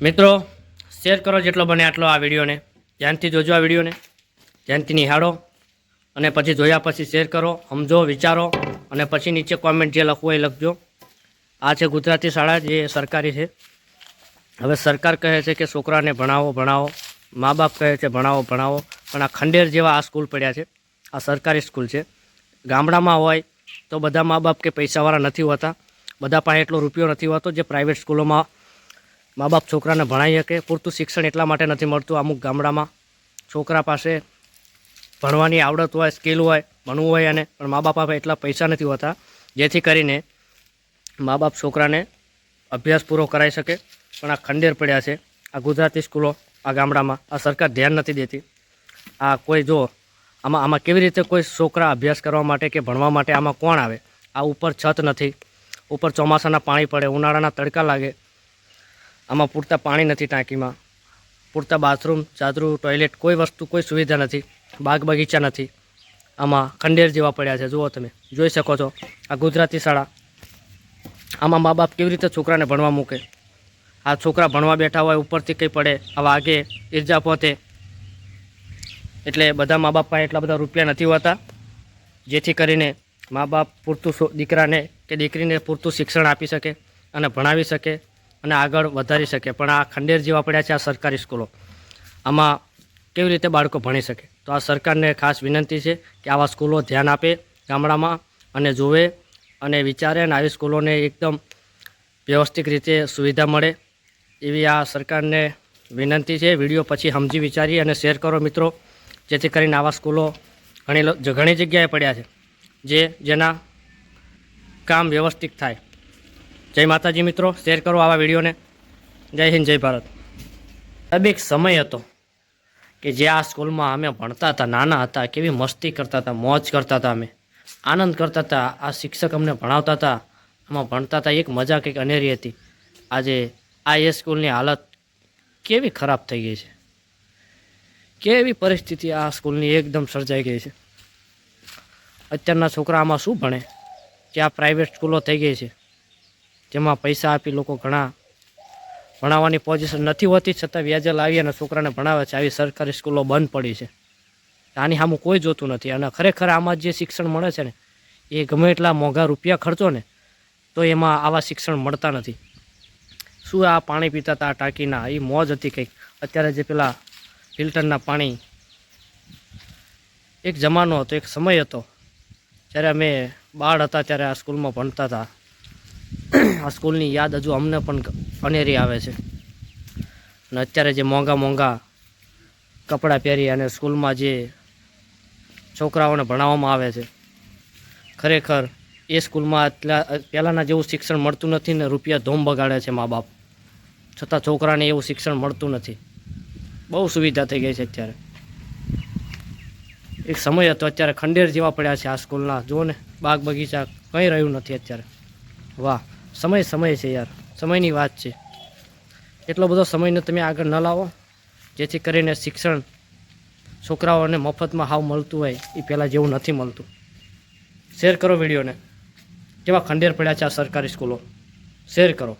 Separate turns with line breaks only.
મિત્રો શેર કરો જેટલો બને આટલો આ વિડીયોને. ધ્યાનથી જોજો આ વિડીયોને. ધ્યાનથી નિહાળો અને પછી જોયા પછી શેર કરો, સમજો, વિચારો અને પછી નીચે કોમેન્ટ જે લખવું એ લખજો. આ છે ગુજરાતી શાળા, જે સરકારી છે. હવે સરકાર કહે છે કે છોકરાને ભણાવો ભણાવો. મા બાપ કહે છે ભણાવો ભણાવો. પણ આ ખંડેર જેવા આ સ્કૂલ પડ્યા છે. આ સરકારી સ્કૂલ છે. ગામડામાં હોય તો બધા મા બાપ કે પૈસાવાળા નથી હોતા. બધા પાસે એટલો રૂપિયો નથી હોતો જે પ્રાઇવેટ સ્કૂલોમાં મા બાપ છોકરાને ભણાવી શકે. પૂરતું શિક્ષણ એટલા માટે નથી મળતું. અમુક ગામડામાં છોકરા પાસે ભણવાની આવડત હોય, સ્કિલ હોય, ભણવું હોય અને પણ મા બાપ પાસે એટલા પૈસા નથી હોતા, જેથી કરીને મા બાપ છોકરાને અભ્યાસ પૂરો કરાવી શકે. પણ આ ખંડેર પડ્યા છે. આ ગુજરાતી સ્કૂલો આ ગામડામાં આ સરકાર ધ્યાન નથી દેતી. આ કોઈ જો આમાં આમાં કેવી રીતે કોઈ છોકરા અભ્યાસ કરવા માટે કે ભણવા માટે આમાં કોણ આવે? આ ઉપર છત નથી. ઉપર ચોમાસાના પાણી પડે, ઉનાળાના તડકા લાગે. આમાં પૂરતા પાણી નથી ટાંકીમાં. પૂરતા બાથરૂમ, ચાદરું, ટોયલેટ, કોઈ વસ્તુ, કોઈ સુવિધા નથી. બાગ બગીચા નથી. આમાં ખંડેર જેવા પડ્યા છે. જુઓ તમે. જોઈ શકો છો. આ ગુજરાતી શાળા. આમાં મા બાપ કેવી રીતે છોકરાને ભણવા મૂકે? આ છોકરા ભણવા બેઠા હોય, ઉપરથી કંઈ પડે, આ વાગે, ઈર્જા પહોંચે. એટલે બધા મા બાપ પાસે એટલા બધા રૂપિયા નથી હોતા, જેથી કરીને મા બાપ પૂરતું દીકરાને કે દીકરીને પૂરતું શિક્ષણ આપી શકે અને ભણાવી શકે. અને આગળ વધારી શકે પણ આ ખંડેર જેવા પડ્યા છે આ સરકારી સ્કૂલો. આમાં કેવી રીતે બાળકો ભણી શકે? તો આ સરકારને ખાસ વિનંતી છે કે આવા સ્કૂલો ધ્યાન આપે ગામડામાં અને જુએ અને વિચારે અને આવી સ્કૂલોને એકદમ વ્યવસ્થિત રીતે સુવિધા મળે એવી આ સરકારને વિનંતી છે. વીડિયો પછી સમજી વિચારી અને શેર કરો મિત્રો. જેથી કરીને આવા સ્કૂલો ઘણી ઘણી જગ્યાએ પડ્યા છે. જે જેના કામ વ્યવસ્થિત થાય. જય માતાજી મિત્રો શેર કરો આવા વિડીયોને. જય હિન્દ, જય ભારત. સાહેબ, એક સમય હતો કે જે આ સ્કૂલમાં અમે ભણતા હતા, નાના હતા, કેવી મસ્તી કરતા હતા, મોજ કરતા હતા અમે, આનંદ કરતા હતા, આ શિક્ષક અમને ભણાવતા હતા, આમાં ભણતા હતા, એક મજા કંઈક અનેરી હતી. આજે આ એ સ્કૂલની હાલત કેવી ખરાબ થઈ ગઈ છે. કેવી પરિસ્થિતિ આ સ્કૂલની એકદમ સર્જાઈ ગઈ છે. અત્યારના છોકરા આમાં શું ભણે? કે આ પ્રાઇવેટ સ્કૂલો થઈ ગઈ છે. જેમાં પૈસા આપી લોકો ઘણા ભણાવવાની પોઝિશન નથી હોતી, છતાં વ્યાજે લાવી અને છોકરાને ભણાવે છે. આવી સરકારી સ્કૂલો બંધ પડી છે. આની સામું કોઈ જોતું નથી. અને ખરેખર આમાં જે શિક્ષણ મળે છે ને, એ ગમે એટલા મોંઘા રૂપિયા ખર્ચો ને, તો એમાં આવા શિક્ષણ મળતા નથી. શું આ પાણી પીતા હતા ટાંકીના એ મોજ હતી કંઈક? અત્યારે જે પેલા ફિલ્ટરના પાણી એક જમાનો હતો, એક સમય હતો. જ્યારે અમે બાળ હતા ત્યારે આ સ્કૂલમાં ભણતા હતા આ સ્કૂલની યાદ હજુ અમને પણ અનેરી આવે છે. અને અત્યારે જે મોંઘા મોંઘા કપડાં પહેરી અને સ્કૂલમાં જે છોકરાઓને ભણાવવામાં આવે છે, ખરેખર એ સ્કૂલમાં એટલા પહેલાંના જેવું શિક્ષણ મળતું નથી ને રૂપિયા ધોમ બગાડે છે મા બાપ. છતાં છોકરાને એવું શિક્ષણ મળતું નથી. બહુ સુવિધા થઈ ગઈ છે અત્યારે. એક સમય હતો અત્યારે ખંડેર જેવા પડ્યા છે આ સ્કૂલના. જુઓ ને, બાગ બગીચા કંઈ રહ્યું નથી અત્યારે. વાહ. સમય સમય છે યાર. સમયની વાત છે. એટલો બધો સમયને તમે આગળ ન લાવો. જેથી કરીને શિક્ષણ છોકરાઓને મફતમાં હાવ મળતું હોય. એ પહેલાં જેવું નથી મળતું. શેર કરો વિડીયોને. કેવા ખંડેર પડ્યા છે આ સરકારી સ્કૂલો. શેર કરો.